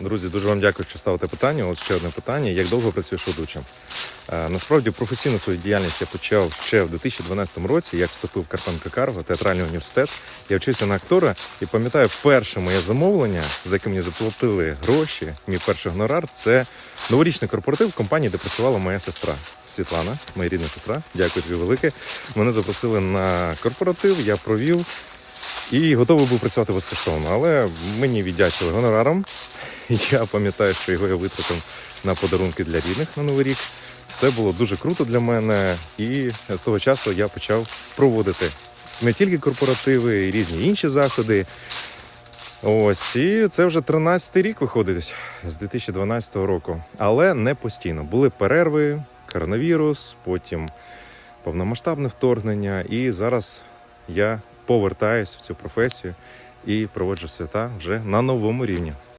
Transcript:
Друзі, дуже вам дякую, що ставите питання. Ось ще одне питання: як довго працюєш ведучим? Е, Насправді професійну свою діяльність я почав ще в 2012 році, як вступив в Карпенко Карго, театральний університет. Я вчився на актора і пам'ятаю, перше моє замовлення, за яке мені заплатили гроші, мій перший гонорар, це новорічний корпоратив компанії, де працювала моя сестра Світлана, моя рідна сестра. Дякую тобі велике. Мене запросили на корпоратив, я провів і готовий був працювати безкоштовно. Але мені віддячили гонораром. Я пам'ятаю, що його я витратив на подарунки для рідних на Новий рік. Це було дуже круто для мене, і з того часу я почав проводити не тільки корпоративи, і різні інші заходи. Ось, і це вже 13-й рік виходить з 2012 року. Але не постійно. Були перерви, коронавірус, потім повномасштабне вторгнення. І зараз я повертаюсь в цю професію і проводжу свята вже на новому рівні.